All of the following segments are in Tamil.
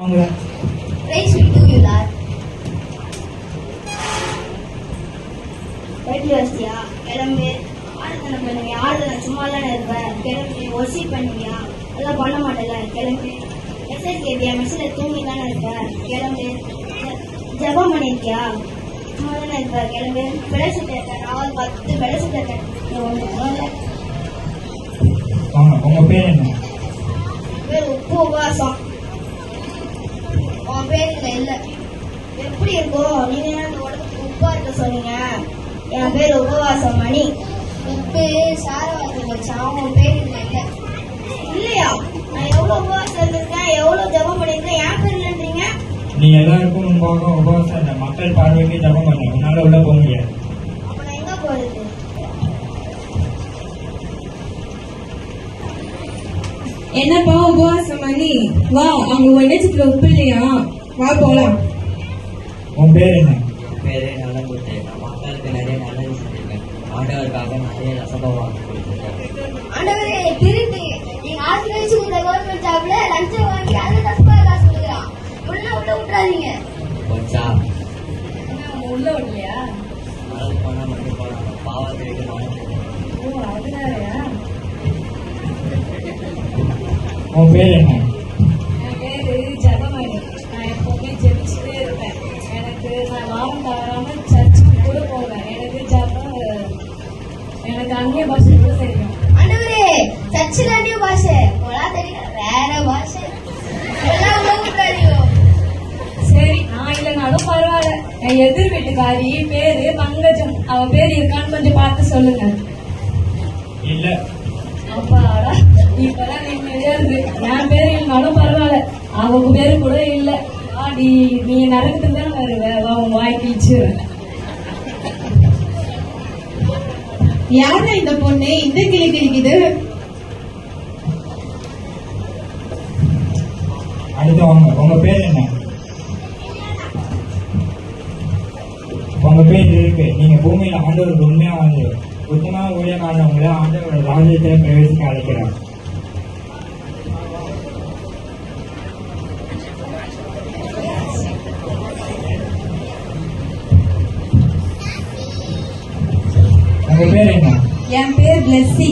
Praise be to you, Lord. வீட்டில் வச்சியா கிளம்பு. ஆடுதனை பண்ணுங்க. ஆடுதனை சும்மாலாம் இருப்பேன். கிளம்பு. ஒசி பண்ணுவியா அதெல்லாம் பண்ண மாட்டேல கிளம்பு. மெசேஜ் கேட்பியா மெசேஜ் தூங்கி தானே இருப்ப கிளம்பு. ஜெபம் பண்ணிருக்கியா? சும்மா தானே இருப்ப. கிளம்பு. விளைச்சட்டு இருக்கேன். நாலு பத்து விளைச்சட்டு இருக்கேன். உங்க பேர் என்ன? பேர் உப்பு உபவாசம் பேர்ல இல்ல. எப்படி இருக்கும் நீங்க ஏன் இந்த உடம்புக்கு உப்பா இருக்க சொன்னீங்க? என் பேர் உபவாசம் மணி. உப்பு சாரவாசம் வச்சான் உன் பேர் இதுல இல்ல. இல்லையா? நான் எவ்வளவு உபவாசம் இருந்திருக்கேன் எவ்வளவு ஜபம் பண்ணிருக்கேன் என் பேர் இல்லைன்றீங்க? நீ எல்லாருக்கும் முன்பாக உபவாசம் மக்கள் பார்வைக்கு ஜபம் பண்ண உன்னால உள்ள வா அவங்க வெள்ளச்சத்துல உப்பு இல்லையா வா போலாம். உன் பேர் என்ன? பேரே நல்ல கொடுத்துருக்கேன் மக்களுக்கு நிறைய நல்லது செஞ்சிருக்கேன் ஆண்டவருக்காக நிறைய கொடுத்துருக்கேன் ஆண்டவரே திருட்டு நீங்க ஆசிரியர் கொடுத்த கவர்மெண்ட் ஜாப்ல லஞ்சம் வாங்கி தப்பா காசு கொடுக்குறான். உள்ள உள்ள விட்டுறாதீங்க. வச்சா உள்ள விடலையா? மனது போனா மட்டும் போறாங்க பாவத்தை விட்டு மனது ஓ அதனாலயா? உன் பேர் என்ன? நான் வாரம் தவறாம சர்ச்சுக்கு கூட போவேன் எனக்கு ஜெபம் எனக்கு அந்நிய பாஷை கூட தெரியும். ஆண்டவரே சர்ச்சில் அந்நிய பாஷை. கொலா தெரியல வேற பாஷை. சரி நான் இல்லைனாலும் பரவாயில்ல. என் எதிர் வீட்டுக்காரி பேரு பங்கஜம். அவ பேர் இருக்கான்னு கொஞ்சம் பார்த்து சொல்லுங்க. இல்ல. அப்பாடா இப்பதான் நிம்மதியா இருக்கு. என் பேரு இல்லைனாலும் பரவாயில்ல. அவங்க பேரு கூட இல்ல. நீ நரகத்துல தான் வருவ? உன் வாய் கீச்சு யாரா இந்த பொண்ணு? இந்த கிளி கிழிக்குது அடுத்து வாங்க. உங்க பேர் என்ன? உங்க பேர் இருக்கு. நீங்க பூமியில ஆண்டவர் உண்மையா வந்து உத்தம ஊழியக்காரவங்களை ஆண்டவரோட ராஜ்யத்தை பிரவேசிக்க அழைக்கிறார். என் பேர் பிளஸ்ஸி.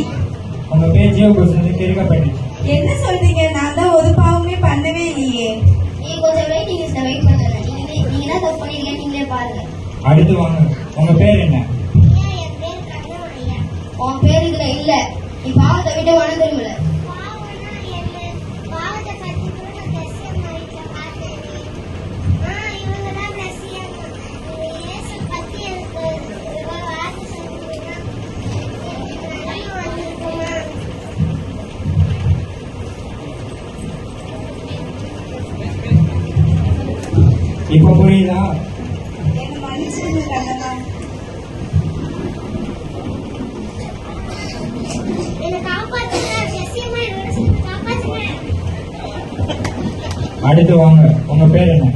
உங்க பேர் ஜீவ புருஷனுக்கு கிறுக்கப்பட்டுச்சு என்ன சொல்றீங்க? நான் தான் ஒரு பாவமே பண்ணவே இல்லையே. நீங்க கொஞ்சம் வெயிட்டிங் லிஸ்ட்ல வெயிட் பண்ணுங்க. நீங்க நீங்க என்ன தப்பு பண்ணிருக்கீங்க. நீங்களே பாருங்க. அடுத்து வாங்க. உங்க பேர் என்ன? உன் பேர் இதுல இல்ல. நீ பாவத்தை விட்டு மனம் இப்ப புரியுதா? அடுத்து வாங்க. உங்க பேர் என்ன?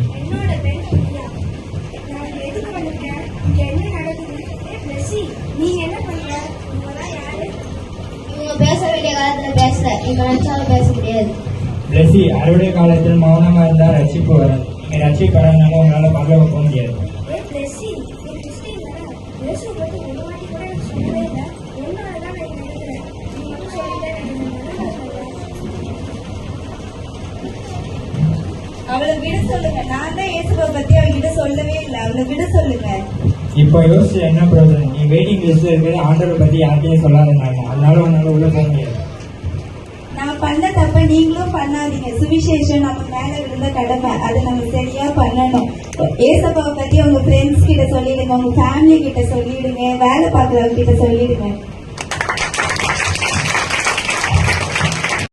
நீங்க பேச வேண்டிய காலத்துல பேசல. இப்ப நினைச்சாலும் பேச முடியாது. பிளஸி அறுவடை காலத்தில் மௌனமா இருந்தா ரட்சிப்பு வராது. நீங்க ரட்சிப்படனால உங்களால பகவ போக முடியாது எனக்கு எனக்கு. அவளை விட சொல்லுங்க. நான் தான் இயேசுவை பத்தி அவகிட்ட சொல்லவே இல்லை. அவளை விட சொல்லுங்க. இப்ப யோசிச்சு என்ன பிரயோஜனம்? நீ வெயிட்டிங் லிஸ்ட்ல இருக்கிற ஆண்டவர் பத்தி யார்கிட்டயும் சொல்லாதனாங்க அதனால உன்னால உள்ள போக முடியாது. பண்ண தப்ப நீங்களும் பண்ணாதீங்க. சுவிசேஷம் நம்ம மேல விழுந்த கடமை. அதை நம்ம சரியா பண்ணணும். ஏசப்பாவை பத்தி உங்க ஃப்ரெண்ட்ஸ் கிட்ட சொல்லிடுங்க உங்க ஃபேமிலி கிட்ட சொல்லிடுங்க வேலை பார்க்கறவங்க கிட்ட சொல்லிடுங்க.